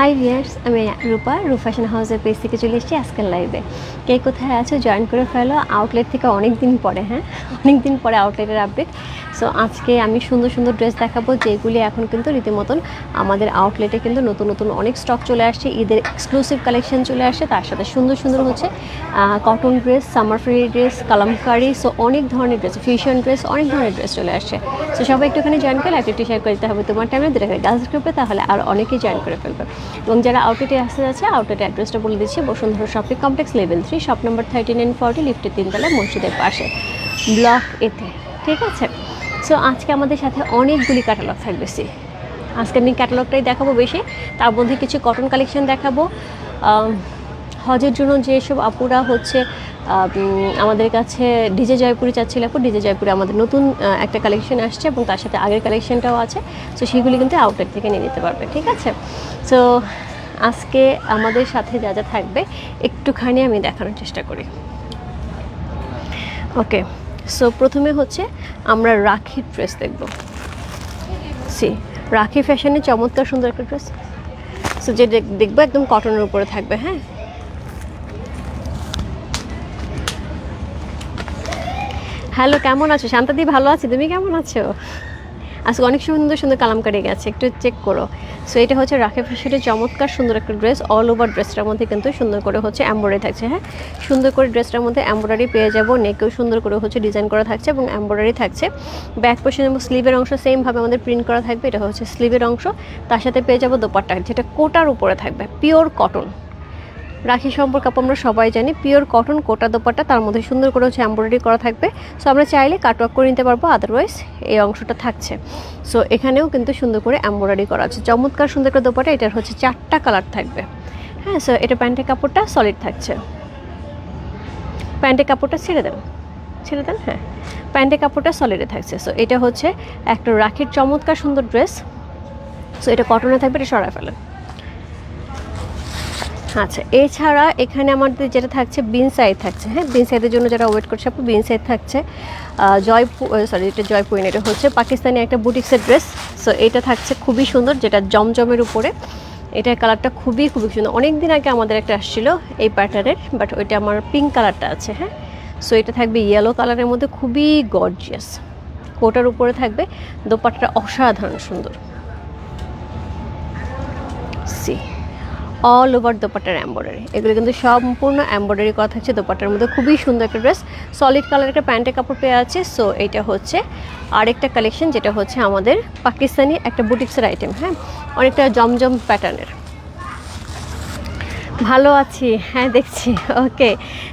High viewers আমি রূপা, রূপ fashion হাউসের পেজ থেকে চলে এসেছি আজকের লাইভে কে কোথায় আছো জয়েন করে ফেলো আউটলেট থেকে অনেক দিন পরে হ্যাঁ? অনেক দিন পরে আউটলেটের আপডেট সো আজকে আমি সুন্দর সুন্দর ড্রেস দেখাবো, যেগুলি এখন কিন্তু রীতিমতন আমাদের আউটলেটে কিন্তু নতুন নতুন অনেক স্টক চলে আসছে। ঈদের এক্সক্লুসিভ কালেকশন চলে আসছে, তার সাথে সুন্দর সুন্দর হচ্ছে cotton dress summer free dress kalamkari so অনেক ধরনের ড্রেস ফিউশন ড্রেস অনেক ধরনের ড্রেস চলে আসছে। সো সবাই একটুখানি জয়েন করে একটু শেয়ার করে দিতে হবে। তোমার টাইমে দুটো গার্লস গ্রুপে তাহলে আর অনেকেই জয়েন করে ফেলবে। এবং যারা আউটলেটে আসতে যাচ্ছে আউটলেটের অ্যাড্রেসটা বলে দিচ্ছি, Bashundhara shopping complex level three shop number thirty nine forty লিফটের তিনতলা, মসজিদের পাশে। ব্লক এতে ঠিক আছে? সো আজকে আমাদের সাথে অনেকগুলি ক্যাটালগ থাকবে সি আজকে আমি ক্যাটালগটাই দেখাবো বেশি। তার মধ্যে কিছু কটন কালেকশন দেখাবো। হজের জন্য যেসব আপুরা হচ্ছে আমাদের কাছে ডিজে জয়পুরি চাচ্ছিল আপু, ডিজে জয়পুরে আমাদের নতুন একটা কালেকশন আসছে এবং তার সাথে আগের কালেকশনটাও আছে। সো সেগুলি কিন্তু আউটলেট থেকে নিয়ে নিতে পারবে, ঠিক আছে? সো আজকে আমাদের সাথে যা যা থাকবে, একটুখানি আমি দেখানোর চেষ্টা করি। ওকে সো প্রথমে হচ্ছে আমরা রাখির ড্রেস দেখব। সি রাখি ফ্যাশনে চমৎকার সুন্দর একটা ড্রেস সো যে দেখ- দেখব একদম কটনের উপরে থাকবে হ্যাঁ? হ্যালো কেমন আছো? শান্তাদি, ভালো আছি? তুমি কেমন আছো? আজকে অনেক সুন্দর সুন্দর কালামকারি গেছে, একটু চেক করো। সো এটা হচ্ছে রাখে ফ্যাশনের চমৎকার সুন্দর একটা ড্রেস অল ওভার ড্রেসটার মধ্যে কিন্তু সুন্দর করে হচ্ছে এম্ব্রয়ডারি থাকছে হ্যাঁ? সুন্দর করে ড্রেসটার মধ্যে এম্ব্রয়ডারি পেয়ে যাব নেকেও সুন্দর করে হচ্ছে ডিজাইন করা থাকছে এবং এম্ব্রয়ডারি থাকছে। ব্যাক পোর্শন এবং স্লিভের অংশ সেমভাবে আমাদের প্রিন্ট করা থাকবে, এটা হচ্ছে স্লিভের অংশ। তার সাথে পেয়ে যাব দোপাট্টা, যেটা কোটার উপরে থাকবে পিওর কটন রাখি সম্পর্কে আমরা সবাই জানি, পিওর কটন কোটা দোপাট্টা, তার মধ্যে সুন্দর করে হচ্ছে এমব্রয়ডারি করা থাকবে। সো আমরা চাইলে কাটওয়ার্ক করে নিতে পারব আদারওয়াইজ এই অংশটা থাকছে। সো এখানেও কিন্তু সুন্দর করে এমব্রয়ডারি করা আছে। চমৎকার সুন্দর করে দোপাটা এটার হচ্ছে চারটা কালার থাকবে। হ্যাঁ সো এটা প্যান্টের কাপড়টা সলিড থাকছে। প্যান্টের কাপড়টা ছেড়ে দেন। ছেড়ে দেন হ্যাঁ। প্যান্টের কাপড়টা সলিডে থাকছে। সো এটা হচ্ছে একটা রাখির চমৎকার সুন্দর ড্রেস সো এটা কটনে থাকবে, এটা সরায় ফেলেন। আচ্ছা এছাড়া এখানে আমাদের যেটা থাকছে বিন সাইড থাকছে হ্যাঁ? বিন সাইডের জন্য যারা ওয়েট করছে আপু বিন সাইড থাকছে। আহ, জয়পুর সরি এটা জয়পুর না, এটা হচ্ছে পাকিস্তানি একটা বুটিক্সের ড্রেস। সো এটা থাকছে খুবই সুন্দর যেটা জমজমের উপরে। এটার কালারটা খুবই খুবই সুন্দর। অনেক দিন আগে আমাদের একটা আসছিল এই প্যাটার্নের বাট ওইটা আমার পিঙ্ক কালারটা আছে হ্যাঁ? সো এটা থাকবে ইয়েলো কালারের মধ্যে খুবই গর্জিয়াস কোটার উপরে থাকবে দোপাট্টাটা অসাধারণ সুন্দর। সি অল ওভার দোপাটার এম্ব্রয়ডারি এগুলো কিন্তু সম্পূর্ণ এম্ব্রয়ডারি কথা হচ্ছে দোপাটার মধ্যে খুবই সুন্দর একটা ড্রেস সলিড কালার একটা প্যান্টের কাপড় পেয়ে আছে। সো এটা হচ্ছে আরেকটা কালেকশন যেটা হচ্ছে আমাদের পাকিস্তানি একটা বুটিক্সের আইটেম হ্যাঁ? অনেকটা জমজম প্যাটার্নের ভালো আছি হ্যাঁ দেখছি, ওকে।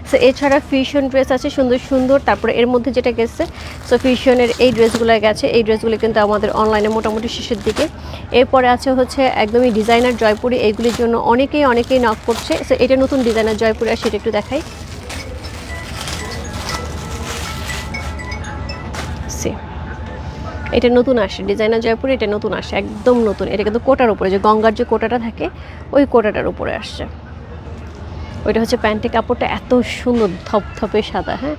সো এছাড়া ফিউশন ড্রেস আছে, সুন্দর সুন্দর, তারপরে এর মধ্যে যেটা গেছে সো ফিউশনের এই ড্রেসগুলো গেছে, এই ড্রেসগুলো কিন্তু আমাদের অনলাইনে মোটামুটি শেষের দিকে। এরপরে আছে হচ্ছে একদমই ডিজাইনার জয়পুরি এইগুলির জন্য অনেকেই অনেকেই নক করছে। সো এটা নতুন ডিজাইনার জয়পুরি, আর সেটা একটু দেখাই। এটা নতুন আসে ডিজাইনার জয়পুরে, এটা নতুন আসে, একদম নতুন। এটা কিন্তু কোটার উপরে, যে গঙ্গার যে কোটাটা থাকে, ওই কোটাটার উপরে আসছে। ওইটা হচ্ছে প্যান্টের কাপড়টা এত সুন্দর, ধপধপে সাদা হ্যাঁ?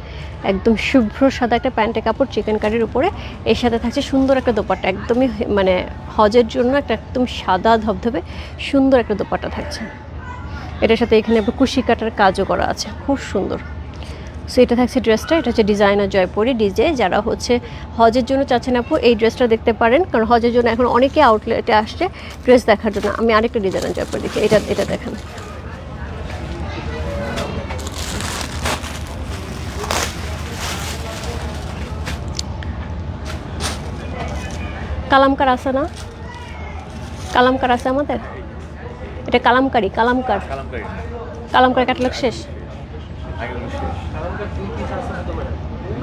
একদম শুভ্র সাদা একটা প্যান্টের কাপড় চিকেন কারির উপরে। এর সাথে থাকছে সুন্দর একটা দোপাট্টা, একদমই মানে হজের জন্য একটা একদম সাদা, ধপধপে সুন্দর একটা দোপাট্টা থাকছে। এটার সাথে এখানে কুশি কাটার কাজও করা আছে, খুব সুন্দর। সো এটা থাকছে ড্রেসটা, এটা হচ্ছে ডিজাইনার জয়পুরি ডিজে, যারা হচ্ছে হজের জন্য চাচ্ছেন আপু, এই ড্রেসটা দেখতে পারেন, কারণ হজের জন্য এখন অনেকে আউটলেটে আসছে ড্রেস দেখার জন্য। আমি আরেকটা ডিজাইনার জয়পুরি দেখি, এটা এটা দেখেন। কালামকার আছে না? কালামকার আছে আমাদের? এটা কালামকারি কালামকার। কালামকারি। ক্যাটালগ কাটলক শেষ।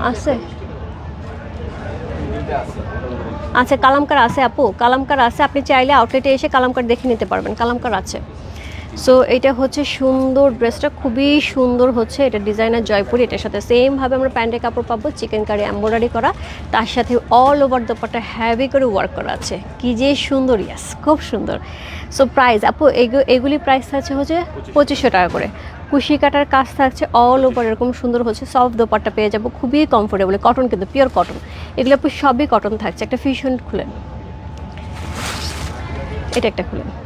আছে। আচ্ছা কালামকার আছে আপু। কালামকার আছে আপনি চাইলে আউটলেটে এসে কালামকার দেখে নিতে পারবেন। কালামকার আছে। সো এটা হচ্ছে সুন্দর ড্রেসটা খুবই সুন্দর হচ্ছে। এটা ডিজাইনার জয়পুরি, এটার সাথে সেমভাবে আমরা প্যান্টের কাপড় পাবো চিকেন কারি এম্ব্রয়ডারি করা। তার সাথে অল ওভার দোপাটা হ্যাভি করে ওয়ার্ক করা আছে। কি যে সুন্দর ইয়াস খুব সুন্দর। সো প্রাইস আপু, এগু- এগুলি প্রাইস আছে হচ্ছে পঁচিশশো টাকা করে। কুশি কাটার কাজ থাকছে অল ওভার এরকম সুন্দর হচ্ছে। সফট দোপাট্টা পেয়ে যাব, খুবই কমফোর্টেবল কটন কিন্তু পিওর কটন এগুলো আপু সবই কটন থাকছে। একটা ফিউশন খুলেন। এটা একটা খুলেন।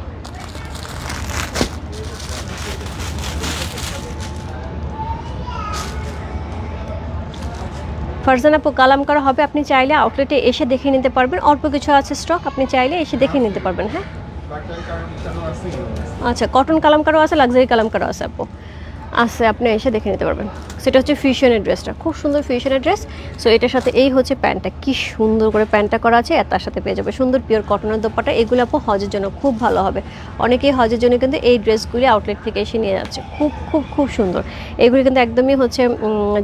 ফারজান, আপু, কালাম করা হবে। আপনি চাইলে আউটলেটে এসে দেখে নিতে পারবেন। অল্প কিছু আছে স্টক আপনি চাইলে এসে দেখে নিতে পারবেন হ্যাঁ? আচ্ছা কটন কালামকারও আছে লাক্সারি কালামকারও আছে, আপু? আছে, আপনি এসে দেখে নিতে পারবেন। সেটা হচ্ছে ফিউশনের ড্রেসটা খুব সুন্দর ফিউশনের ড্রেস সো এটার সাথে এই হচ্ছে প্যান্টটা। কি সুন্দর করে প্যান্টটা করা আছে আর তার সাথে পেয়ে যাবে। সুন্দর পিওর কটনের দোপাটা এগুলো আপু হজের জন্য খুব ভালো হবে। অনেকেই হজের জন্য কিন্তু এই ড্রেসগুলি আউটলেট থেকে এসে নিয়ে যাচ্ছে। খুব খুব খুব সুন্দর। এগুলি কিন্তু একদমই হচ্ছে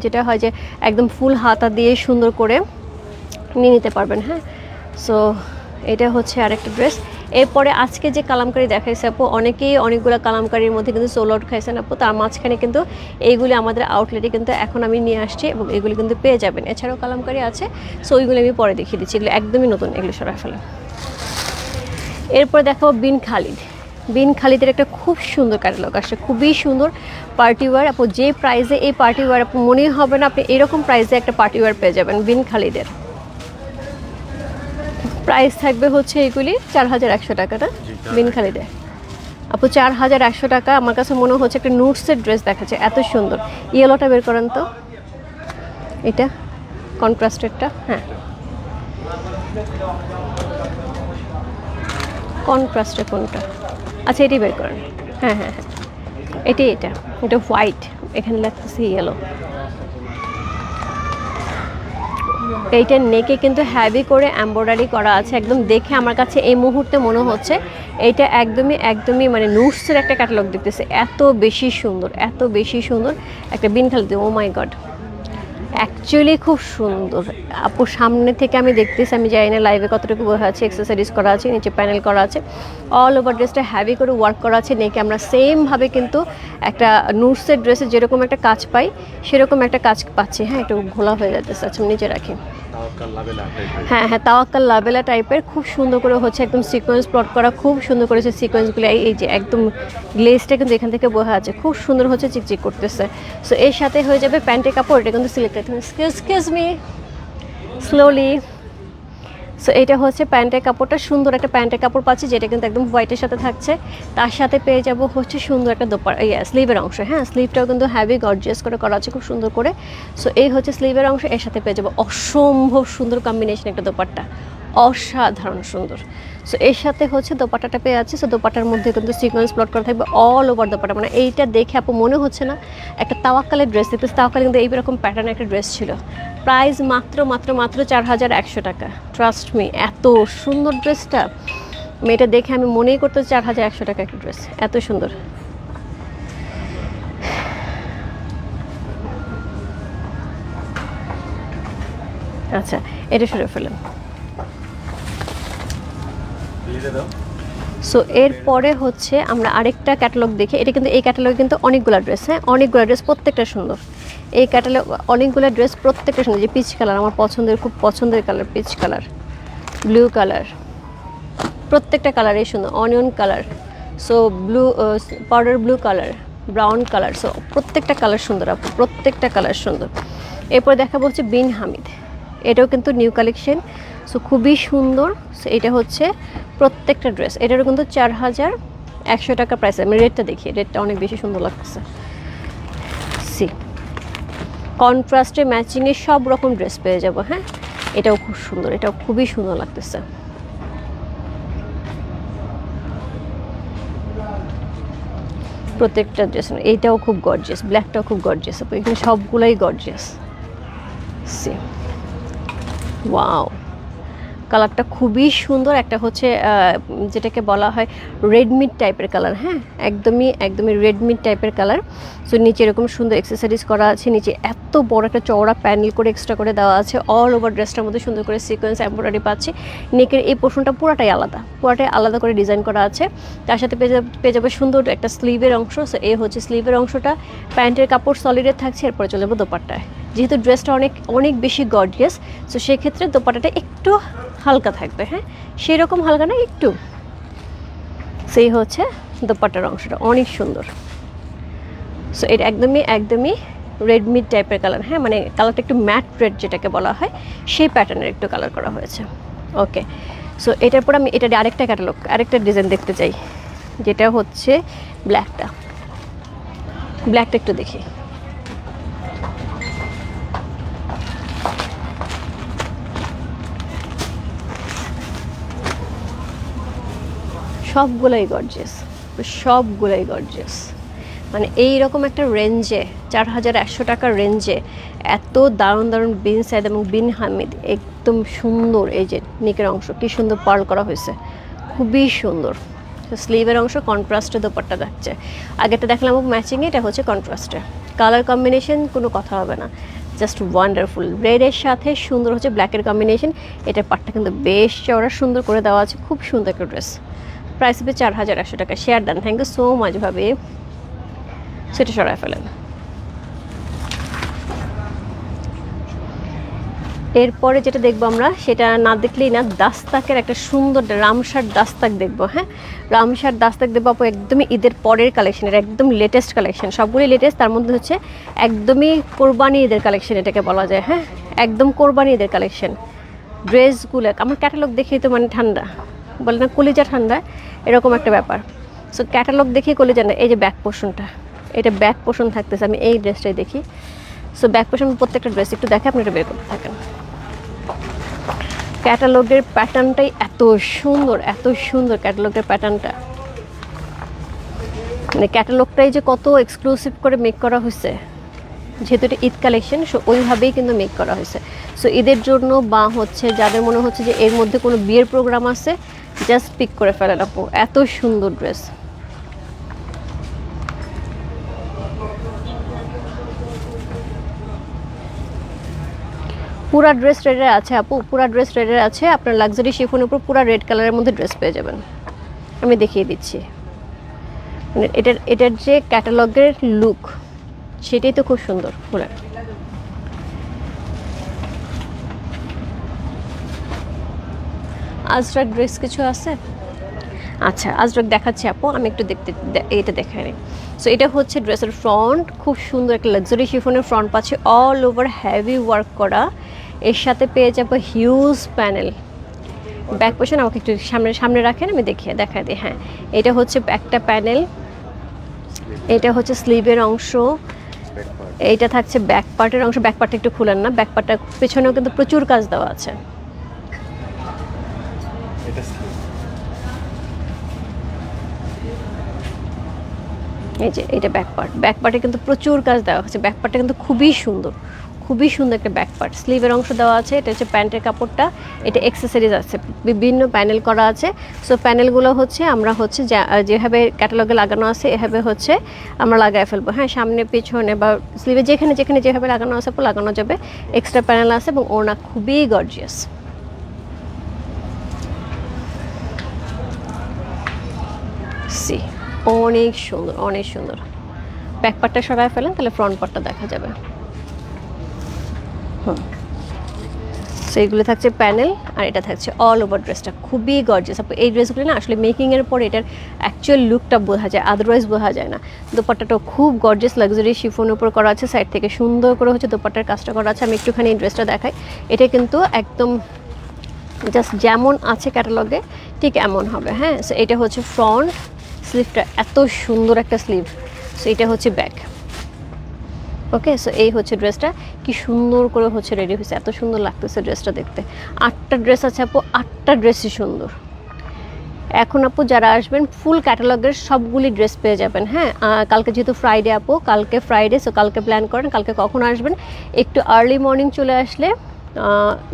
যেটা হয় যে একদম ফুল হাতা দিয়ে সুন্দর করে নিয়ে নিতে পারবেন হ্যাঁ? সো এটা হচ্ছে আরেকটা ড্রেস। এরপরে আজকে যে কালামকারি দেখাইছে আপু, অনেকেই অনেকগুলো কালামকারির মধ্যে কিন্তু সোল আউট খাইছেন আপু। তার মাঝখানে কিন্তু এইগুলি আমাদের আউটলেটে কিন্তু এখন আমি নিয়ে আসছি এবং এগুলি কিন্তু পেয়ে যাবেন। এছাড়াও কালামকারি আছে সো ওইগুলো আমি পরে দেখিয়ে দিচ্ছি। এগুলো একদমই নতুন, এগুলো সরাই ফেলে এরপর দেখাবো বিন খালিদ। বিন খালিদের একটা খুব সুন্দর ক্যাটালগ আসছে, খুবই সুন্দর পার্টি ওয়ার আপু, যে প্রাইজে এই পার্টি ওয়ার আপু, মনেই হবে না আপনি এরকম প্রাইজে একটা পার্টি ওয়ার পেয়ে যাবেন বিন খালিদের। প্রাইস থাকবে হচ্ছে এগুলি চার হাজার একশো টাকাটা বিন খালিদে আপু চার হাজার একশো টাকা আমার কাছে মনে হচ্ছে একটা নুটসের ড্রেস দেখাচ্ছে এত সুন্দর। ইয়েলোটা বের করেন তো। এটা কন্ট্রাস্টেডটা হ্যাঁ। কন্ট্রাস্টে কোনটা? আচ্ছা এটি বের করেন। হ্যাঁ হ্যাঁ হ্যাঁ। এটি এটা এটা হোয়াইট এখানে লাগতেছে ইয়েলো এইটার নেকে কিন্তু হ্যাভি করে এম্ব্রয়ডারি করা আছে। একদম দেখে আমার কাছে এই মুহূর্তে মনে হচ্ছে, এইটা একদমই একদমই মানে নুটসের একটা ক্যাটালগ দেখতেছে। এত বেশি সুন্দর, এত বেশি সুন্দর একটা বিন খালিতে ও মাই গড অ্যাকচুয়ালি খুব সুন্দর। আপু, সামনে থেকে আমি দেখতেছি, আমি জানি না লাইভে কতটুকু বোঝা আছে এক্সারসাইজ করা আছে, নিচে প্যানেল করা আছে। অল ওভার ড্রেসটা হ্যাভি করে ওয়ার্ক করা আছে, নেকে আমরা সেমভাবে কিন্তু একটা নুটসের ড্রেসে যেরকম একটা কাজ পাই, সেরকম একটা কাজ পাচ্ছি। হ্যাঁ একটু ঘোলা হয়ে যাচ্ছে আচ্ছা নিচে রাখি। হ্যাঁ হ্যাঁ তাওয়াক্কাল লাবেলা টাইপের খুব সুন্দর করে হচ্ছে একদম সিকোয়েন্স প্লট করা, খুব সুন্দর করেছে সিকোয়েন্সগুলো এই যে একদম গ্লেসটা কিন্তু এখান থেকে বোঝা আছে। খুব সুন্দর হচ্ছে চিকচিক করতেছে। সো এর সাথে হয়ে যাবে প্যান্টের কাপড়। এটা কিন্তু selected excuse me slowly so এটা হচ্ছে প্যান্টের কাপড়টা, সুন্দর একটা প্যান্টের কাপড় পাচ্ছি, যেটা কিন্তু একদম হোয়াইটের সাথে থাকছে। তার সাথে পেয়ে যাব হচ্ছে সুন্দর একটা দোপার ইয়া স্লিভের অংশ। হ্যাঁ স্লিভটাও কিন্তু হ্যাভি গর্জিয়াস করে করা আছে, খুব সুন্দর করে। সো এই হচ্ছে স্লিভের অংশ, এর সাথে পেয়ে যাব অসম্ভব সুন্দর কম্বিনেশন একটা দোপারটা। অসাধারণ সুন্দর। সো এর সাথে হচ্ছে দোপাটাটা পেয়ে আছে সো দোপাট্টার মধ্যে কিন্তু সিকোয়েন্স প্লট করা থাকবে অল ওভার দোপাটা মানে এইটা দেখে আপু মনে হচ্ছে না, একটা তাওয়াক্কালের ড্রেস দেখতেছে তাওয়াক্কালে কিন্তু এইরকম প্যাটার্নের একটা ড্রেস ছিল। প্রাইস মাত্র মাত্র মাত্র চার হাজার একশো টাকা। ট্রাস্ট মি এত সুন্দর ড্রেসটা মেয়েটা দেখে আমি মনেই করতে চার হাজার একশো টাকা একটা ড্রেস এত সুন্দর। আচ্ছা এটা সরে দাও সো এরপরে হচ্ছে আমরা আরেকটা ক্যাটালগ দেখি। এটা কিন্তু, এই ক্যাটালগে কিন্তু অনেকগুলো ড্রেস হ্যাঁ? অনেকগুলো ড্রেস প্রত্যেকটা সুন্দর। এই ক্যাটালগ অনেকগুলো ড্রেস প্রত্যেকটা সুন্দর। যে পিচ কালার আমার পছন্দের, খুব পছন্দের colour peach colour blue colour প্রত্যেকটা কালারই সুন্দর। Onion colour so blue powder blue colour brown colour so প্রত্যেকটা কালার সুন্দর আপু, প্রত্যেকটা কালার সুন্দর। এরপর দেখাবো হচ্ছে বিন হামিদ। এটাও কিন্তু নিউ কালেকশন সো খুবই সুন্দর। সো এটা হচ্ছে প্রত্যেকটা ড্রেস। এটারও কিন্তু চার হাজার একশো টাকা প্রাইস আমি রেটটা দেখি, রেটটা অনেক বেশি সুন্দর লাগতেছে। সি। কন্ট্রাস্টে ম্যাচিংয়ে সব রকম ড্রেস পেয়ে যাব হ্যাঁ? এটাও খুব সুন্দর, এটাও খুবই সুন্দর লাগতেছে। প্রত্যেকটা ড্রেস এইটাও খুব গর্জিয়াস ব্ল্যাকটাও খুব গর্জিয়াস এখানে সবগুলাই গর্জিয়াস সি। ওয়াও কালারটা খুবই সুন্দর। একটা হচ্ছে যেটাকে বলা হয় রেডমিড টাইপের কালার হ্যাঁ? একদমই একদমই রেডমিড টাইপের কালার। সো নিচে এরকম সুন্দর এক্সেসারিজ করা আছে। নিচে এত বড় একটা চওড়া প্যানেল করে এক্সট্রা করে দেওয়া আছে। অল ওভার ড্রেসটার মধ্যে সুন্দর করে সিকোয়েন্স এম্ব্রয়ডারি পাচ্ছি। নেকের এই পোর্শনটা পুরাটাই আলাদা। পুরাটাই আলাদা করে ডিজাইন করা আছে। তার সাথে পেয়ে যাবে সুন্দর একটা স্লিভের অংশ। সো এই হচ্ছে স্লিভের অংশটা। প্যান্টের কাপড় সলিডের থাকছে। এরপরে চলে যাব দোপাট্টায়। যেহেতু ড্রেসটা অনেক অনেক বেশি গর্জিয়াস সো সেক্ষেত্রে দোপাটাটা একটু হালকা থাকবে হ্যাঁ? সেই রকম হালকা না, একটু। সেই হচ্ছে দোপাটার অংশটা, অনেক সুন্দর। সো এটা একদমই একদমই রেডমিড টাইপের কালার হ্যাঁ? মানে কালারটা একটু ম্যাট রেড যেটাকে বলা হয়, সেই প্যাটার্নের একটু কালার করা হয়েছে। ওকে সো এটার পর আমি, এটা আরেকটা ক্যাটালগ আরেকটা ডিজাইন দেখতে চাই, যেটা হচ্ছে ব্ল্যাকটা ব্ল্যাকটা একটু দেখি। সবগুলোই গর্জিয়াস সবগুলোই গর্জেস মানে এই রকম একটা রেঞ্জে চার হাজার একশো টাকার রেঞ্জে এত দারুণ দারুণ বিন সাইদ এবং বিন হামিদ একদম সুন্দর এই যে নিকের অংশ, কি সুন্দর পার্ল করা হয়েছে। খুবই সুন্দর। স্লিভের অংশ কন্ট্রাস্টে দোপাট্টা যাচ্ছে আগেটা দেখলাম ম্যাচিংয়ে এটা হচ্ছে কন্ট্রাস্টে কালার কম্বিনেশন কোনো কথা হবে না। জাস্ট ওয়ান্ডারফুল রেডের সাথে সুন্দর হচ্ছে ব্ল্যাকের কম্বিনেশন এটার পাটটা কিন্তু বেশ চওড়া সুন্দর করে দেওয়া আছে। খুব সুন্দর একটা ড্রেস প্রাইস হবে চার হাজার একশো টাকা। Share then thank you so much ভাবে। সেটা সরাই ফেলেন। এরপরে যেটা দেখব আমরা, সেটা না দেখলেই না, দাস্তাকের একটা সুন্দর রামসার দাস্তাক দেখব হ্যাঁ? রামসার দাস্তাক দেখব আপু, একদমই ঈদের পরের কালেকশনের একদম লেটেস্ট কালেকশন সবগুলি লেটেস্ট তার মধ্যে হচ্ছে একদমই কোরবানি ঈদের কালেকশন এটাকে বলা যায় হ্যাঁ? একদম কোরবানি ঈদের কালেকশন ড্রেসগুলো আমার ক্যাটালগ দেখেই তো মানে ঠান্ডা। বলে না, কলিজা ঠান্ডা, এরকম একটা ব্যাপার। সো ক্যাটালগ দেখি কলিজা না, এই যে ব্যাক পোর্শনটা এটা ব্যাক পোর্শন থাকতেছে, আমি এই ড্রেসটাই দেখি। সো ব্যাক পোর্শন প্রত্যেকটা ড্রেস একটু দেখে আপনি এটা বের করতে থাকেন। ক্যাটালগের প্যাটার্নটাই এত সুন্দর এত সুন্দর ক্যাটালগের প্যাটার্নটা মানে ক্যাটালগটাই যে কত এক্সক্লুসিভ করে মেক করা হয়েছে, যেহেতু এটা ঈদ কালেকশন সো ওইভাবেই কিন্তু মেক করা হয়েছে। সো ঈদের জন্য বা হচ্ছে, যাদের মনে হচ্ছে যে এর মধ্যে কোনো বিয়ের প্রোগ্রাম আছে জাস্ট পিক করে ফেলেন আপু। এত সুন্দর ড্রেস পুরা ড্রেস রেডের আছে আপু। পুরা ড্রেস রেডের আছে। আপনার লাক্সারি শিফনের উপর পুরা রেড কালারের মধ্যে ড্রেস পেয়ে যাবেন। আমি দেখিয়ে দিচ্ছি। মানে এটার এটার যে ক্যাটালগের লুক সেটাই তো খুব সুন্দর। পুরা আজরাক ড্রেস কিছু আছে? আচ্ছা আজরাক দেখাচ্ছি আপু আমি একটু দেখতে এটা দেখাই নিই। সো এটা হচ্ছে ড্রেসের ফ্রন্ট খুব সুন্দর একটা লাক্সারি শিফনের ফ্রন্ট পাচ্ছে অল ওভার হ্যাভি ওয়ার্ক করা। এর সাথে পেয়ে যাব হিউজ প্যানেল ব্যাক পোর্শন আমাকে একটু সামনে সামনে রাখেন আমি দেখিয়ে দেখাই দিই হ্যাঁ। এটা হচ্ছে একটা প্যানেল এটা হচ্ছে স্লিভের অংশ। এইটা থাকছে ব্যাক পার্টের অংশ ব্যাক পার্টটা একটু খুলেন না ব্যাক পার্টটা পেছনেও কিন্তু প্রচুর কাজ দেওয়া আছে। এই যে এটা ব্যাক পার্ট ব্যাক পার্টে কিন্তু প্রচুর কাজ দেওয়া হচ্ছে ব্যাক পার্টটা কিন্তু খুবই সুন্দর। খুবই সুন্দর একটা ব্যাক পার্ট স্লিভের অংশ দেওয়া আছে, এটা হচ্ছে প্যান্টের কাপড়টা। এটা এক্সেসরিজ আছে। বিভিন্ন প্যানেল করা আছে। সো প্যানেলগুলো হচ্ছে, আমরা হচ্ছে যেভাবে ক্যাটালগে লাগানো আছে, এভাবে হচ্ছে আমরা লাগায় ফেলব। হ্যাঁ সামনে, পিছনে বা স্লিভে যেখানে যেখানে যেভাবে লাগানো আছে, লাগানো যাবে। এক্সট্রা প্যানেল আছে এবং ওড়না খুবই গর্জিয়াস সি অনেক সুন্দর অনেক সুন্দর। ব্যাক পার্টটা সরায় ফেলেন, তাহলে ফ্রন্ট পার্টটা দেখা যাবে। হুম। এইগুলো থাকছে প্যানেল আর এটা থাকছে অল ওভার ড্রেসটা খুবই গর্জিয়াস আপু, এই ড্রেসগুলো না, আসলে মেকিংয়ের পর এটার অ্যাকচুয়াল লুকটা বোঝা যায় আদারওয়াইজ বোঝা যায় না। দোপাট্টাটাও খুব গর্জিয়াস লাক্সারি শিফোনের উপর করা আছে সাইড থেকে সুন্দর করে হচ্ছে দোপাট্টার কাজটা করা আছে। আমি একটুখানি এই ড্রেসটা দেখাই। এটা কিন্তু একদম জাস্ট যেমন আছে ক্যাটালগে ঠিক এমন হবে হ্যাঁ? সো এটা হচ্ছে ফ্রন্ট স্লিভটা এত সুন্দর একটা স্লিভ। সো এটা হচ্ছে ব্যাক ওকে সো এই হচ্ছে ড্রেসটা। কি সুন্দর করে হচ্ছে রেডি হয়েছে। এত সুন্দর লাগতেছে ড্রেসটা দেখতে। আটটা ড্রেস আছে আপু, আটটা ড্রেসই সুন্দর। এখন আপু যারা আসবেন ফুল ক্যাটালগের সবগুলি ড্রেস পেয়ে যাবেন হ্যাঁ? কালকে যেহেতু ফ্রাইডে আপু, কালকে ফ্রাইডে সো কালকে প্ল্যান করেন, কালকে কখন আসবেন? একটু আর্লি মর্নিং চলে আসলে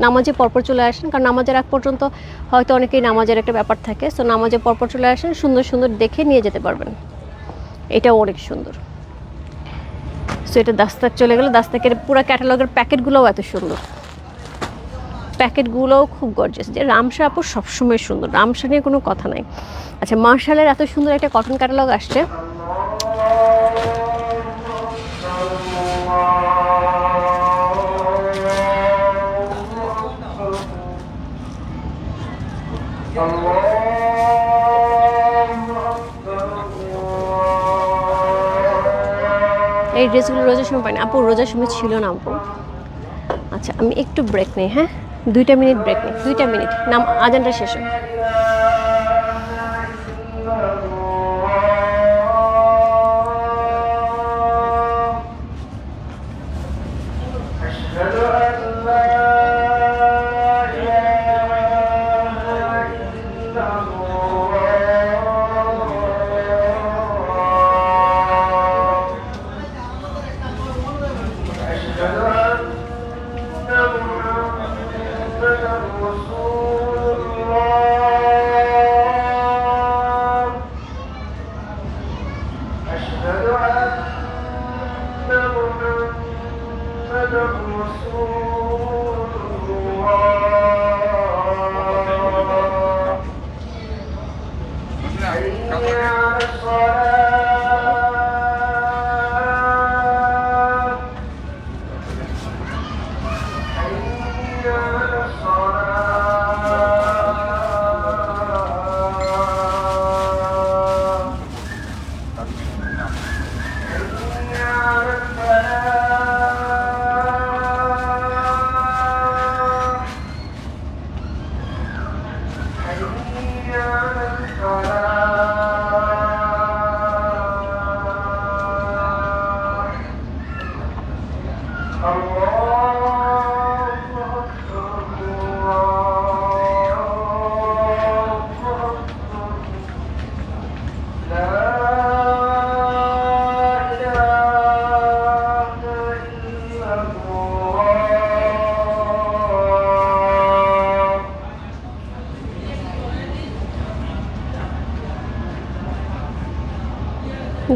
নামাজে পরপর চলে আসেন, কারণ নামাজের আগ পর্যন্ত হয়তো অনেকেই নামাজের একটা ব্যাপার থাকে। সো নামাজে পরপর চলে আসেন, সুন্দর সুন্দর দেখে নিয়ে যেতে পারবেন। এটাও অনেক সুন্দর। সো এটা দাস্তাক চলে গেলো। দাস্তাকের পুরো ক্যাটালগের প্যাকেটগুলোও এত সুন্দর। প্যাকেটগুলোও খুব গর্জিয়াস যে রামসা আপু সবসময় সুন্দর। রামসা নিয়ে কোনো কথা নাই। আচ্ছা মার্শালের এত সুন্দর একটা কটন ক্যাটালগ আসছে। এই ড্রেসগুলো রোজার সময় পাই না আপু, রোজার সময় ছিল না আপু। আচ্ছা আমি একটু ব্রেক নেই হ্যাঁ? দুইটা মিনিট ব্রেক নেই, দুইটা মিনিট নাম, আজানটা শেষ হোক।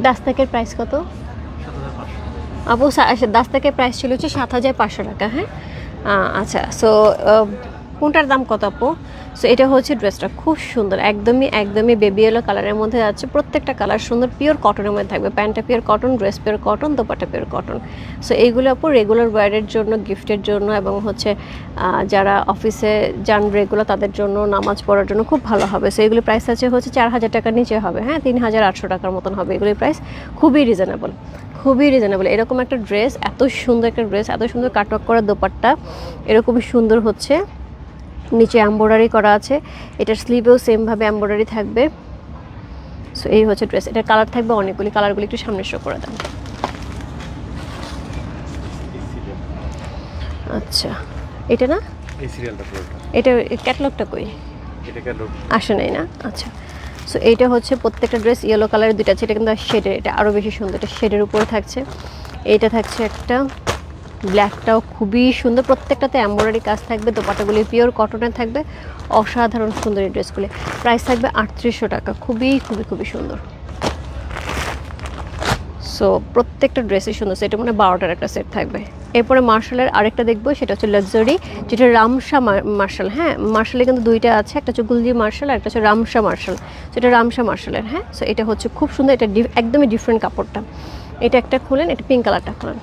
দাস্তাকের প্রাইস কত? আপু দাস্তাকের প্রাইস ছিল হচ্ছে সাত হাজার পাঁচশো টাকা হ্যাঁ? আচ্ছা সো কোনটার দাম কত আপু? সো এটা হচ্ছে ড্রেসটা। খুব সুন্দর। একদমই একদমই বেবি এলো কালারের মধ্যে যাচ্ছে প্রত্যেকটা কালার সুন্দর। পিওর কটনের মধ্যে থাকবে। প্যান্টটা pure cotton dress pure cotton dupatta pure cotton so এইগুলো আপু রেগুলার ওয়ারের জন্য গিফটের জন্য এবং হচ্ছে যারা অফিসে যান রেগুলার তাদের জন্য নামাজ পড়ার জন্য খুব ভালো হবে। সো এগুলির প্রাইস আছে হচ্ছে চার হাজার টাকার নিচে হবে। হ্যাঁ তিন হাজার আটশো টাকার মতন হবে। এগুলির প্রাইস খুবই রিজনেবল খুবই রিজনেবল এরকম একটা ড্রেস এত সুন্দর একটা ড্রেস এত সুন্দর কাটওয়ার্ক করা দোপাট্টা, এরকমই সুন্দর হচ্ছে। নিচে এম্ব্রয়ডারি করা আছে। এটার স্লিভেও সেমভাবে এম্ব্রয়ডারি থাকবে। সো এই হচ্ছে ড্রেস এটার কালার থাকবে অনেকগুলি। কালারগুলি একটু সামনে শো করে দেন আচ্ছা। এটা না? এই সিরিয়ালটা পুরোটা এটা। ক্যাটালগটা কই? আসে নাই না? আচ্ছা। সো এইটা হচ্ছে প্রত্যেকটা ড্রেস ইয়েলো কালারের দুইটা আছে। এটা কিন্তু শেডের এটা আরও বেশি সুন্দর। এটা শেডের উপরে থাকছে। এইটা থাকছে একটা ব্ল্যাকটাও খুবই সুন্দর। প্রত্যেকটাতে এম্ব্রয়ডারি কাজ থাকবে দোপাটাগুলি পিওর কটনের থাকবে, অসাধারণ সুন্দর এই ড্রেসগুলি। প্রাইস থাকবে আটত্রিশশো টাকা, খুবই খুবই খুবই সুন্দর। সো প্রত্যেকটা ড্রেসই সুন্দর, সেটা মানে বারোটার একটা সেট থাকবে। এরপরে মার্শালের আরেকটা দেখব, সেটা হচ্ছে লাক্সারি যেটা রামসা মার্শাল হ্যাঁ? মার্শালে কিন্তু দুইটা আছে, একটা হচ্ছে গুলজি মার্শাল আর একটা হচ্ছে রামসা মার্শাল। সেটা রামসা মার্শালের হ্যাঁ? সো এটা হচ্ছে খুব সুন্দর, এটা একদমই ডিফারেন্ট কাপড়টা। এটা একটা খুলেন, এটা পিঙ্ক কালারটা খুলেন।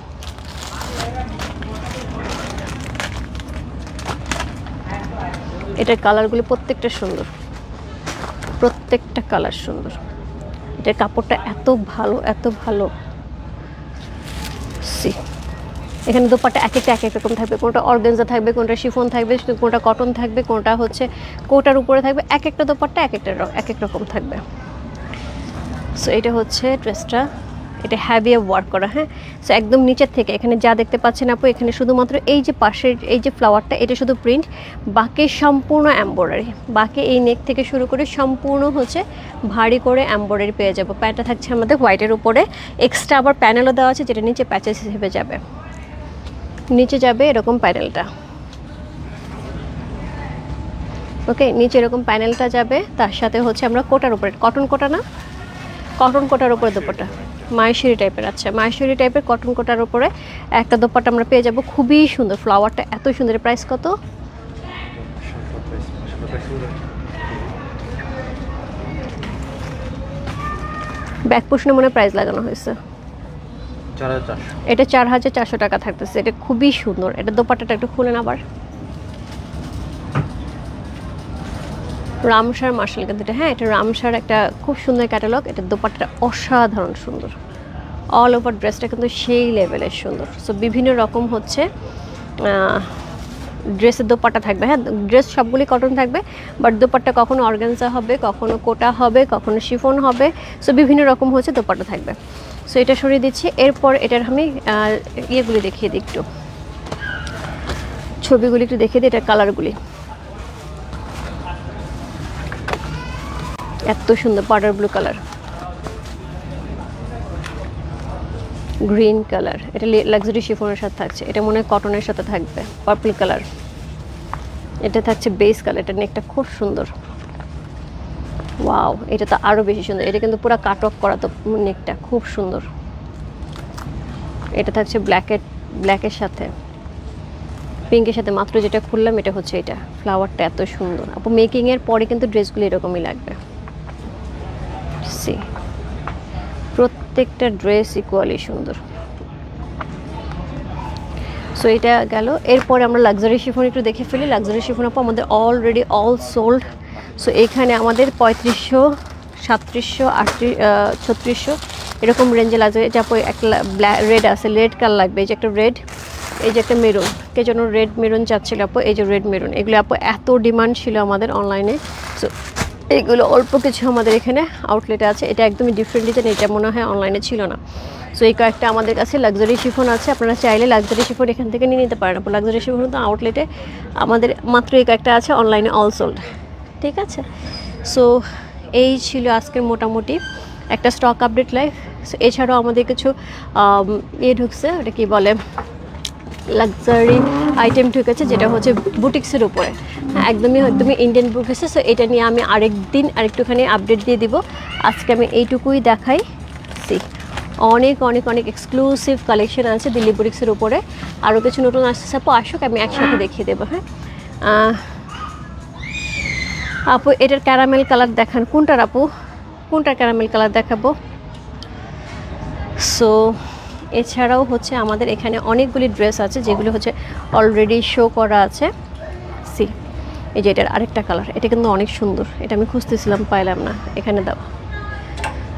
এটার কালারগুলো প্রত্যেকটা সুন্দর। প্রত্যেকটা কালার সুন্দর। এটার কাপড়টা এত ভালো এত ভালো। সি, এখানে দোপাট্টা এক একটা, এক এক রকম থাকবে। কোনটা অর্গেনজা থাকবে, কোনটা শিফন থাকবে, কোনটা কটন থাকবে, কোনটা হচ্ছে কোটার উপরে থাকবে। এক একটা দোপাট্টা এক একটা এক এক রকম থাকবে। সো, এটা হচ্ছে ড্রেসটা। এটা হ্যাভি ওয়ার্ক করা হ্যাঁ? সো একদম নিচের থেকে, এখানে যা দেখতে পাচ্ছেন আপু, এখানে শুধুমাত্র এই যে পাশের, এই যে ফ্লাওয়ারটা এটা শুধু প্রিন্ট বাকি সম্পূর্ণ এম্ব্রয়ডারি বাকি এই নেক থেকে শুরু করে সম্পূর্ণ হচ্ছে ভারী করে এম্ব্রয়ডারি পেয়ে যাব। প্যান্টটা থাকছে আমাদের হোয়াইটের উপরে। এক্সট্রা আবার প্যানেলও দেওয়া আছে, যেটা নিচে প্যাচেস হিসেবে যাবে। নিচে যাবে এরকম প্যানেলটা ওকে নিচে এরকম প্যানেলটা যাবে, তার সাথে হচ্ছে আমরা কোটার উপরে কটন কোটা না? কটন কোটার উপরে দোপাটা মায়েশ্বরী টাইপের আচ্ছা মায়েশ্বরী টাইপের কটন কোটার উপরে একটা দোপাটা আমরা পেয়ে যাব। খুবই সুন্দর ফ্লাওয়ারটা এত সুন্দর প্রাইস কত? ব্যাক পোষণে মনে প্রাইস লাগানো হয়েছে। এটা চার হাজার চারশো টাকা থাকতেছে এটা খুবই সুন্দর এটা দোপাট্টাটা একটু খুলেন আবার। রামসার মার্শাল কিন্তু এটা হ্যাঁ এটা রামসার একটা খুব সুন্দর ক্যাটালগ এটা দোপাট্টাটা অসাধারণ সুন্দর। অল ওভার ড্রেসটা কিন্তু সেই লেভেলের সুন্দর। সো বিভিন্ন রকম হচ্ছে ড্রেসের দোপাট্টা থাকবে হ্যাঁ ড্রেস সবগুলি কটন থাকবে বাট দোপাট্টা কখনো অর্গানজা হবে, কখনো কোটা হবে, কখনো শিফন হবে সো বিভিন্ন রকম হচ্ছে দোপাট্টা থাকবে। সো এটা সরিয়ে দিচ্ছি, এরপর এটার আমি ইয়েগুলি দেখিয়ে দিই একটু। ছবিগুলি একটু দেখিয়ে দিই এটার কালারগুলি এত সুন্দর powder blue colour. Green colour. এটা লাক্সারি শিফনের সাথে থাকছে। এটা মনে হয় কটনের সাথে থাকবে। Purple colour. এটা থাকছে বেস কালার এটা নেকটা খুব সুন্দর। ওয়াও এটা তো আরও বেশি সুন্দর। এটা কিন্তু পুরো কাট অফ করা তো নেকটা খুব সুন্দর। এটা থাকছে ব্ল্যাকের ব্ল্যাকের সাথে। পিঙ্কের সাথে মাত্র যেটা খুললাম, এটা হচ্ছে এটা। ফ্লাওয়ারটা এত সুন্দর। আপু মেকিংয়ের পরে কিন্তু ড্রেসগুলো এরকমই লাগবে। সি প্রত্যেকটা ড্রেস ইকুয়ালি সুন্দর। সো এটা গেল। এরপরে আমরা লাক্সারি শিফন একটু দেখে ফেলি। লাক্সারি শিফন আপু আমাদের অলরেডি অল সোল্ড সো এখানে আমাদের পঁয়ত্রিশশো, সাতত্রিশশো, আটত্রিশ ছত্রিশশো এরকম রেঞ্জে লাগবে এটা আপু একটা রেড আছে। রেড কালার লাগবে। এই যে একটা রেড এই যে একটা মেরুন কে যেন রেড মেরুন চাচ্ছিল আপু। এই যে রেড মেরুন এগুলো আপু এত ডিমান্ড ছিল আমাদের অনলাইনে সো এইগুলো অল্প কিছু আমাদের এখানে আউটলেটে আছে। এটা একদমই ডিফারেন্ট ডিজাইন এটা মনে হয় অনলাইনে ছিল না। সো এই কয়েকটা আমাদের কাছে লাক্সারি শিফন আছে। আপনারা চাইলে লাক্সারি শিফন এখান থেকে নিয়ে নিতে পারেন। লাক্সারি শিফন তো আউটলেটে আমাদের মাত্র এই কয়েকটা আছে অনলাইনে অল সোল্ড ঠিক আছে? সো এই ছিল আজকের মোটামুটি। একটা স্টক আপডেট লাইফ সো এছাড়াও আমাদের কিছু ইয়ে ঢুকছে, ওটা কী বলে? লাক্সারি আইটেম ঢুকেছে যেটা হচ্ছে বুটিক্সের উপরে। হ্যাঁ, একদমই একদমই ইন্ডিয়ান বুক বুটিক্সে সো এটা নিয়ে আমি আরেক দিন আরেকটুখানি আপডেট দিয়ে দিব। আজকে আমি এইটুকুই দেখাই। সি অনেক অনেক অনেক এক্সক্লুসিভ কালেকশন আছে দিল্লি বুটিক্সের উপরে। আরও কিছু নতুন আসছে আপু আসুক আমি একসাথে দেখিয়ে দেবো হ্যাঁ? আপু এটার ক্যারামেল কালার দেখান। কোনটার আপু? কোনটার ক্যারামেল কালার দেখাবো? সো এছাড়াও হচ্ছে আমাদের এখানে অনেকগুলি ড্রেস আছে যেগুলো হচ্ছে অলরেডি শো করা আছে। সি এই যে এটার আরেকটা কালার এটা কিন্তু অনেক সুন্দর, এটা আমি খুঁজতেছিলাম, পাইলাম না, এখানে দাও।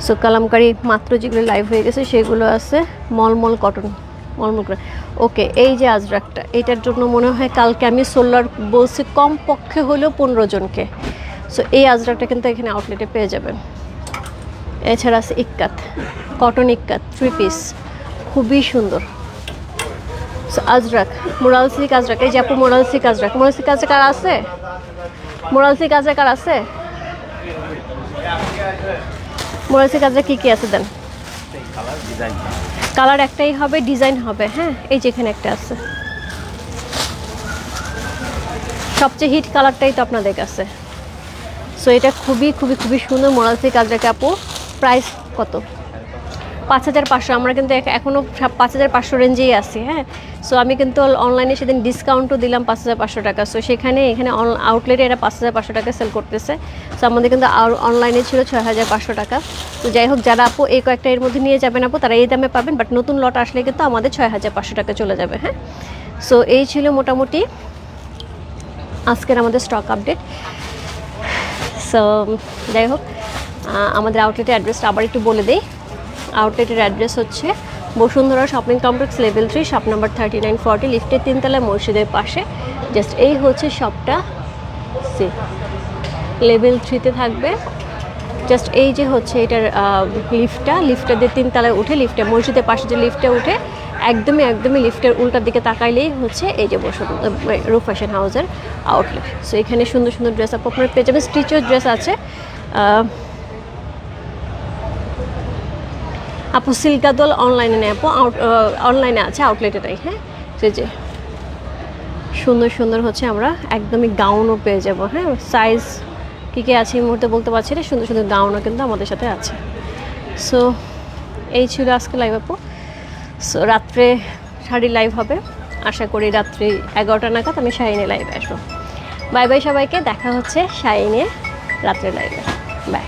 সো কালামকারি মাত্র যেগুলো লাইভ হয়ে গেছে, সেগুলো আছে মলমল কটন মলমল করে ওকে এই যে আজরাকটা, এটার জন্য মনে হয় কালকে আমি সোলার বলছি কম পক্ষে হলেও পনেরো জনকে। সো এই আজরাকটা কিন্তু এখানে আউটলেটে পেয়ে যাবেন। এছাড়া আছে ikat cotton ikat three piece খুবই সুন্দর। আজরাক, মোরাল সিল্ক আজরাক, এই যে আপু modal silk ajrakh, modal silk ajrakh আর আছে? মোরাল সিল্ক আজরাক আর আছে? মোরাল সিল্ক আজরাক কী কী আছে দেন? কালার কালার একটাই হবে, ডিজাইন হবে হ্যাঁ? এই যে এখানে একটা আছে। সবচেয়ে হিট কালারটাই তো আপনাদের কাছে। সো এটা খুবই খুবই খুবই সুন্দর মোরাল সিল্ক আজরাক আপু। প্রাইস কত? পাঁচ হাজার পাঁচশো, আমরা কিন্তু এখনও পাঁচ হাজার পাঁচশো রেঞ্জেই আছি হ্যাঁ? সো আমি কিন্তু অনলাইনে সেদিন ডিসকাউন্টও দিলাম পাঁচ হাজার পাঁচশো টাকা। সো সেখানে, এখানে আউটলেটে এরা পাঁচ হাজার পাঁচশো টাকা সেল করতেছে। সো আমাদের কিন্তু অনলাইনে ছিল ছয় হাজার পাঁচশো টাকা। তো যাই হোক, যারা আপু এই কয়েকটা এর মধ্যে নিয়ে যাবেন আপু, তারা এই দামে পাবেন বাট নতুন লট আসলে কিন্তু আমাদের ছয় হাজার পাঁচশো টাকা চলে যাবে হ্যাঁ? সো এই ছিল মোটামুটি আজকের আমাদের স্টক আপডেট সো যাই হোক আমাদের আউটলেটের অ্যাড্রেসটা আবার একটু বলে দিই। আউটলেটের অ্যাড্রেস হচ্ছে Bashundhara shopping complex level three shop number thirty nine forty লিফটের তিনতলা মসজিদের পাশে। জাস্ট এই হচ্ছে শপটা সি লেভেল থ্রিতে থাকবে। জাস্ট এই যে হচ্ছে এটার লিফটটা লিফটটা দিয়ে তিনতলায় উঠে লিফটে মসজিদের পাশে যে লিফটে উঠে, একদমই একদমই লিফটের উল্টার দিকে তাকাইলেই হচ্ছে এই যে বসুন রূপ ফ্যাশন হাউসের আউটলেট সো এখানে সুন্দর সুন্দর ড্রেস আপ আপনার পেয়ে যাবেন। স্টিচের ড্রেস আছে। আপু সিল্কাদল অনলাইনে নেই আপু অনলাইনে আছে আউটলেটে নাই হ্যাঁ? যে যে সুন্দর সুন্দর হচ্ছে আমরা একদমই গাউনও পেয়ে যাব হ্যাঁ? সাইজ কী কী আছে এই মুহূর্তে বলতে পারছি না, সুন্দর সুন্দর গাউনও কিন্তু আমাদের সাথে আছে। সো এই ছিল আজকে লাইভ আপু। সো রাত্রে শাড়ি লাইভ হবে। আশা করি রাত্রি এগারোটা নাগাদ আমি শাইনে লাইভে আসব। বাই বাই সবাইকে, দেখা হচ্ছে শাইনে রাত্রে লাইভে বাই